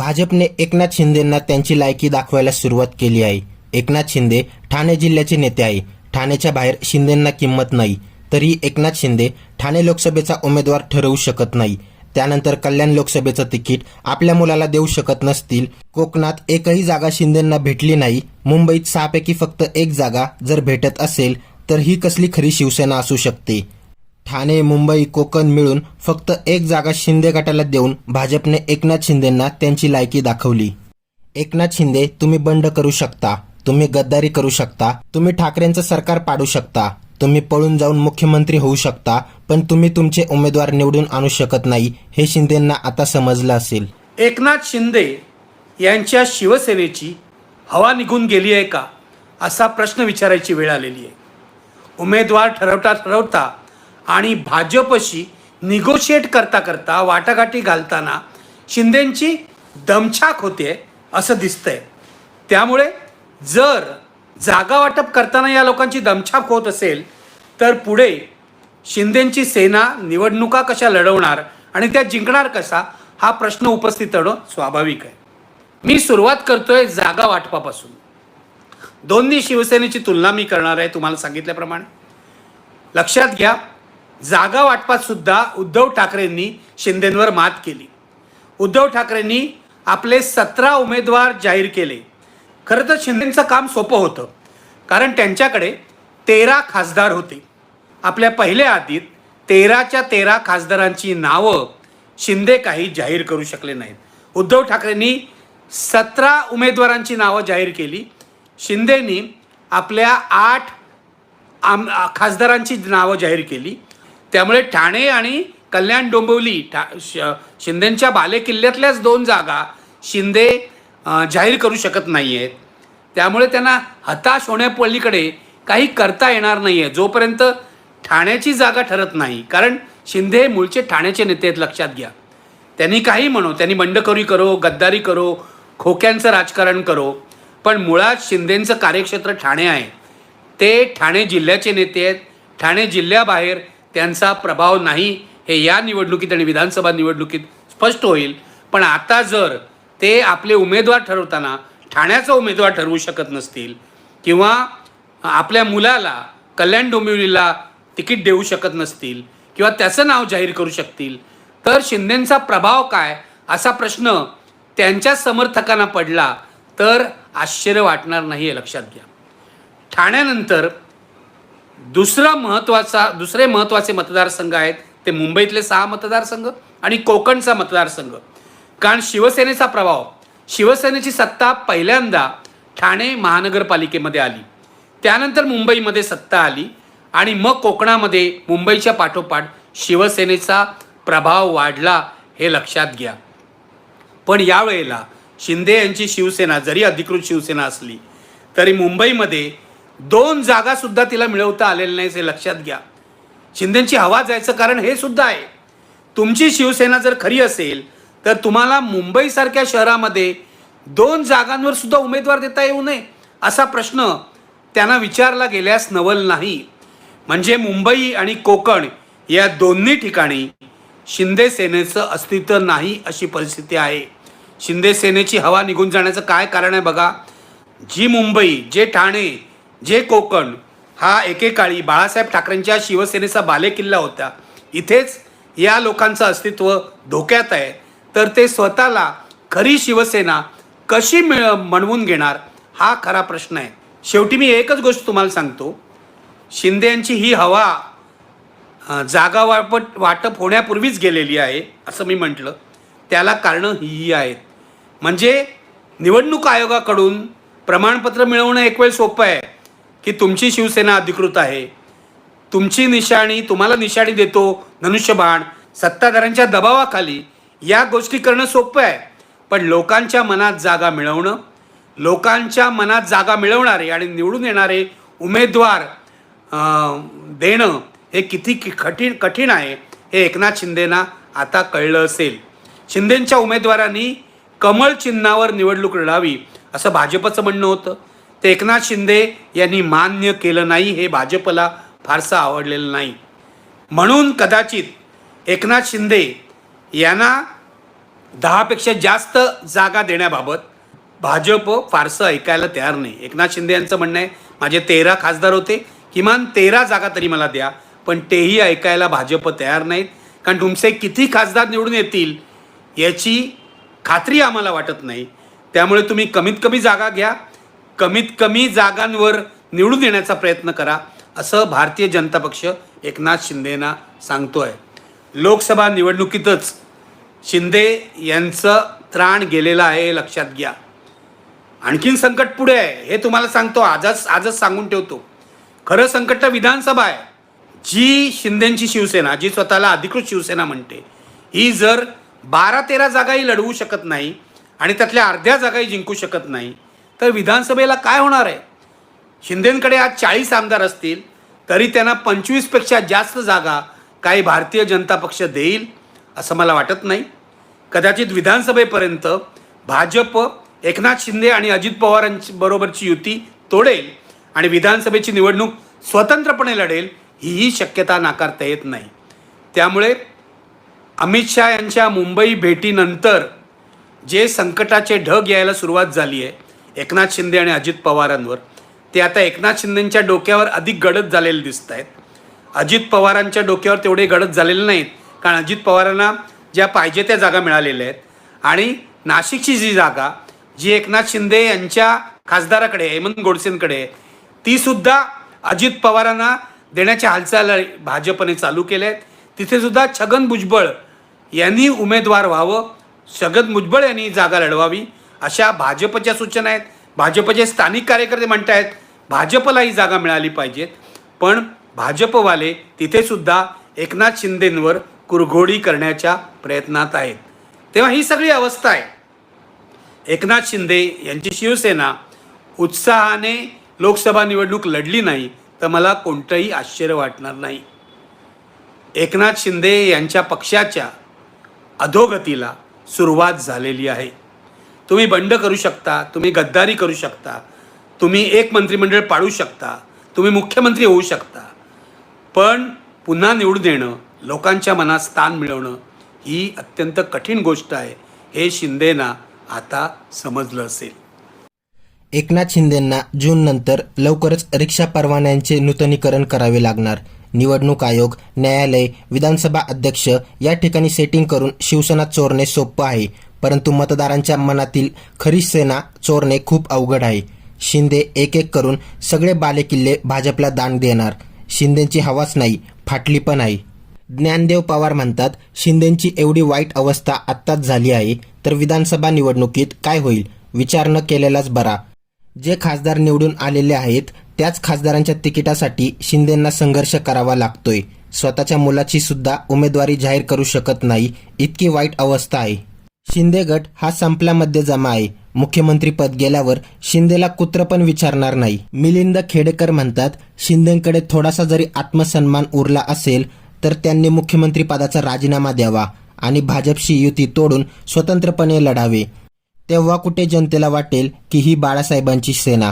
भाजपने एकनाथ शिंदेंना त्यांची लायकी दाखवायला सुरुवात केली आहे. एकनाथ शिंदे ठाणे जिल्ह्याचे नेते आहे. ठाण्याच्या बाहेर शिंदेंना किंमत नाही. तरी एकनाथ शिंदे ठाणे लोकसभेचा उमेदवार ठरवू शकत नाही. त्यानंतर कल्याण लोकसभेचं तिकीट आपल्या मुलाला देऊ शकत नसतील. कोकणात एकही जागा शिंदेंना भेटली नाही. मुंबईत सहापैकी फक्त एक जागा जर भेटत असेल तर ही कसली खरी शिवसेना असू शकते? ठाणे मुंबई कोकण मिळून फक्त एक जागा शिंदे गटाला देऊन भाजपने एकनाथ शिंदेंना त्यांची लायकी दाखवली. एकनाथ शिंदे तुम्ही बंड करू शकता. तुम्ही गद्दारी करू शकता. तुम्ही ठाकरेंचं सरकार पाडू शकता. तुम्ही पळून जाऊन मुख्यमंत्री होऊ शकता पण तुम्ही तुमचे उमेदवार निवडून आणू शकत नाही हे शिंदेंना आता समजलं असेल. एकनाथ शिंदे यांच्या शिवसेनेची हवा निघून गेली आहे का? असा प्रश्न विचारायची वेळ आलेली आहे. उमेदवार ठरवता ठरवता आणि भाजपशी निगोशिएट करता करता वाटाघाटी घालताना शिंदेंची दमछाक होते असं दिसतंय. त्यामुळे जर जागा वाटप करताना या लोकांची दमछाक होत असेल तर पुढे शिंदेंची सेना निवडणुका कशा लढवणार आणि त्या जिंकणार कसा हा प्रश्न उपस्थित होणं स्वाभाविक आहे. मी सुरुवात करतोय जागा वाटपापासून. दोन्ही शिवसेनेची तुलना मी करणार आहे तुम्हाला सांगितल्याप्रमाणे. लक्षात घ्या जागा वाटपात सुद्धा उद्धव ठाकरेंनी शिंदेंवर मात केली. उद्धव ठाकरेंनी आपले सतरा उमेदवार जाहीर केले. खरं तर शिंदेंचं काम सोपं होतं कारण त्यांच्याकडे तेरा खासदार होते. आपल्या पहिल्या आधीत तेराच्या तेरा खासदारांची नावं शिंदे काही जाहीर करू शकले नाहीत. उद्धव ठाकरेंनी सतरा उमेदवारांची नावं जाहीर केली. शिंदेनी आपल्या आठ आम खासदारांची नावं जाहीर केली. त्यामुळे ठाणे आणि कल्याण डोंबिवली ठा श शिंदेंच्या बालेकिल्ल्यातल्याच दोन जागा शिंदे जाहीर करू शकत नाही आहेत त्यामुळे त्यांना हताश होण्यापलीकडे काही करता येणार नाही आहे जोपर्यंत ठाण्याची जागा ठरत नाही. कारण शिंदे हे मूळचे ठाण्याचे नेते आहेत लक्षात घ्या. त्यांनी काही म्हणो त्यांनी बंडखोरी करो गद्दारी करो खोक्यांचं राजकारण करो. पण मुळात शिंदेंचं कार्यक्षेत्र ठाणे आहे. ते ठाणे जिल्ह्याचे नेते आहेत. ठाणे जिल्ह्याबाहेर त्यांचा प्रभाव नाही हे या निवडणुकीत आणि विधानसभा निवडणुकीत स्पष्ट होईल. पण आता जर ते आपले उमेदवार ठरवताना ठाण्याचा उमेदवार ठरवू शकत नसतील किंवा आपल्या मुलाला कल्याण डोंबिवलीला तिकीट देऊ शकत नसतील किंवा त्याचं नाव जाहीर करू शकतील तर शिंदेंचा प्रभाव काय असा प्रश्न त्यांच्या समर्थकांना पडला तर आश्चर्य वाटणार नाही हे लक्षात घ्या. ठाण्यानंतर दुसरा महत्त्वाचा दुसरे महत्त्वाचे मतदारसंघ आहेत ते मुंबईतले सहा मतदारसंघ आणि कोकणचा मतदारसंघ. कारण शिवसेनेचा प्रभाव शिवसेनेची सत्ता पहिल्यांदा ठाणे महानगरपालिकेमध्ये आली. त्यानंतर मुंबईमध्ये सत्ता आली आणि मग कोकणामध्ये मुंबईच्या पाठोपाठ शिवसेनेचा प्रभाव वाढला हे लक्षात घ्या. पण यावेळेला शिंदे यांची शिवसेना जरी अधिकृत शिवसेना असली तरी मुंबईमध्ये दोन जागा सुद्धा तिला मिळवता आलेल्या नाही हे लक्षात घ्या. शिंदेची हवा जायचं कारण हे सुद्धा आहे. तुमची शिवसेना जर खरी असेल तर तुम्हाला मुंबईसारख्या शहरामध्ये दोन जागांवर सुद्धा उमेदवार देता येऊ नये असा प्रश्न त्यांना विचारला गेल्यास नवल नाही. म्हणजे मुंबई आणि कोकण या दोन्ही ठिकाणी शिंदे सेनेचं अस्तित्व नाही अशी परिस्थिती आहे. शिंदे सेनेची हवा निघून जाण्याचं काय कारण आहे बघा. जी मुंबई जे ठाणे जे कोकण हा एकेकाळी बाळासाहेब ठाकरेंच्या शिवसेनेचा बालेकिल्ला होता. इथेच या लोकांचं अस्तित्व धोक्यात आहे. तर ते स्वतःला खरी शिवसेना कशी मिळ म्हणवून घेणार हा खरा प्रश्न आहे. शेवटी मी एकच गोष्ट तुम्हाला सांगतो. शिंदे यांची ही हवा जागा वापट वाटप होण्यापूर्वीच गेलेली आहे असं मी म्हटलं. त्याला कारणं ही आहेत. म्हणजे निवडणूक आयोगाकडून प्रमाणपत्र मिळवणं एक वेळ सोपं आहे. की तुमची शिवसेना अधिकृत आहे. तुमची निशाणी तुम्हाला निशाणी देतो धनुष्यबाण सत्ताधाऱ्यांच्या दबावाखाली या गोष्टी करणं सोपं आहे. पण लोकांच्या मनात जागा मिळवणं लोकांच्या मनात जागा मिळवणारे आणि निवडून येणारे उमेदवार देणं हे किती कठीण कठीण आहे हे एकनाथ शिंदेना आता कळलं असेल. शिंदेंच्या उमेदवारांनी कमळ चिन्हावर निवडणूक लढावी असं भाजपचं म्हणणं होतं. ते एकनाथ शिंदे यांनी मान्य केलं नाही हे भाजपला फारसं आवडलेलं नाही. म्हणून कदाचित एकनाथ शिंदे यांना दहापेक्षा जास्त जागा देण्याबाबत भाजप फारसं ऐकायला तयार नाही. एकनाथ शिंदे यांचं म्हणणं आहे माझे तेरा खासदार होते किमान तेरा जागा तरी मला द्या पण तेही ऐकायला भाजप तयार नाहीत. कारण तुमचे किती खासदार निवडून येतील याची खात्री आम्हाला वाटत नाही. त्यामुळे तुम्ही कमीत कमी जागा घ्या कमीत कमी जागांवर निवडून येण्याचा प्रयत्न करा असं भारतीय जनता पक्ष एकनाथ शिंदेना सांगतोय. लोकसभा निवडणुकीतच शिंदे यांचं त्राण गेलेलं आहे हे लक्षात घ्या. आणखीन संकट पुढे आहे हे तुम्हाला सांगतो आजच आजच सांगून ठेवतो. खरं संकट तर विधानसभा आहे. जी शिंदेची शिवसेना जी स्वतःला अधिकृत शिवसेना म्हणते ही जर बारा तेरा जागाही लढवू शकत नाही आणि त्यातल्या अर्ध्या जागाही जिंकू शकत नाही तर विधानसभेला काय होणार आहे? शिंदेंकडे आज चाळीस आमदार असतील तरी त्यांना पंचवीसपेक्षा जास्त जागा काही भारतीय जनता पक्ष देईल असं मला वाटत नाही. कदाचित विधानसभेपर्यंत भाजप एकनाथ शिंदे आणि अजित पवारांची बरोबरची युती तोडेल आणि विधानसभेची निवडणूक स्वतंत्रपणे लढेल हीही शक्यता नाकारता येत नाही. त्यामुळे अमित शहा यांच्या मुंबई भेटीनंतर जे संकटाचे ढग यायला सुरुवात झाली आहे एकनाथ शिंदे आणि अजित पवारांवर ते आता एकनाथ शिंदेंच्या डोक्यावर अधिक गडद झालेले दिसत आहेत अजित पवारांच्या डोक्यावर तेवढे गडद झालेले नाहीत कारण अजित पवारांना ज्या पाहिजे त्या जागा मिळालेल्या आहेत. आणि नाशिकची जी जागा जी एकनाथ शिंदे यांच्या खासदाराकडे आहे, हेमंत गोडसेंकडे आहे, ती सुद्धा अजित पवारांना देण्याच्या हालचाल भाजपने चालू केल्या आहेत तिथेसुद्धा छगन भुजबळ यांनी उमेदवार व्हावं छगन भुजबळ यांनी जागा लढवावी. अशा भाजपच्या सूचना आहेत. भाजपचे स्थानिक कार्यकर्ते म्हणत आहेत भाजपला ही जागा मिळाली पाहिजेत. पण भाजपवाले तिथेसुद्धा एकनाथ शिंदेंवर कुरघोडी करण्याच्या प्रयत्नात आहेत. तेव्हा ही सगळी अवस्था आहे. एकनाथ शिंदे यांची शिवसेना उत्साहाने लोकसभा निवडणूक लढली नाही तर मला कोणतंही आश्चर्य वाटणार नाही. एकनाथ शिंदे यांच्या पक्षाच्या अधोगतीला सुरुवात झालेली आहे. तुम्ही बंड करू शकता तुम्ही गद्दारी करू शकता तुम्ही एक मंत्रिमंडळ पाडू शकता तुम्ही मुख्यमंत्री होऊ शकता. पण पुन्हा निवडून देणं लोकांच्या मनात स्थान मिळवणं ही अत्यंत कठीण गोष्ट आहे. हे शिंदेना आता समजलं असेल. एकनाथ शिंदेंना जून नंतर लवकरच रिक्षा परवान्यांचे नूतनीकरण करावे लागणार. निवडणूक आयोग न्यायालय विधानसभा अध्यक्ष या ठिकाणी सेटिंग करून शिवसेना चोरणे सोपं आहे. परंतु मतदारांच्या मनातील खरी सेना चोरणे खूप अवघड आहे. शिंदे एक एक करून सगळे बालेकिल्ले भाजपला दान देणार. शिंदेची हवाच नाही फाटली पण आहे. ज्ञानदेव पवार म्हणतात शिंदेची एवढी वाईट अवस्था आत्ताच झाली आहे तर विधानसभा निवडणुकीत काय होईल? विचार न केलेलाच बरा. जे खासदार निवडून आलेले आहेत त्याच खासदारांच्या तिकिटासाठी शिंदेंना संघर्ष करावा लागतोय. स्वतःच्या मुलाची सुद्धा उमेदवारी जाहीर करू शकत नाही इतकी वाईट अवस्था आहे. शिंदे गट हा संपल्यामध्ये जमा आहे. मुख्यमंत्री पद गेल्यावर शिंदेला कुत्र पण विचारणार नाही. मिलिंद खेडेकर म्हणतात शिंदेकडे थोडासा जरी आत्मसन्मान उरला असेल तर त्यांनी मुख्यमंत्री पदाचा राजीनामा द्यावा आणि भाजपशी युती तोडून स्वतंत्रपणे लढावे. तेव्हा कुठे जनतेला वाटेल की ही बाळासाहेबांची सेना?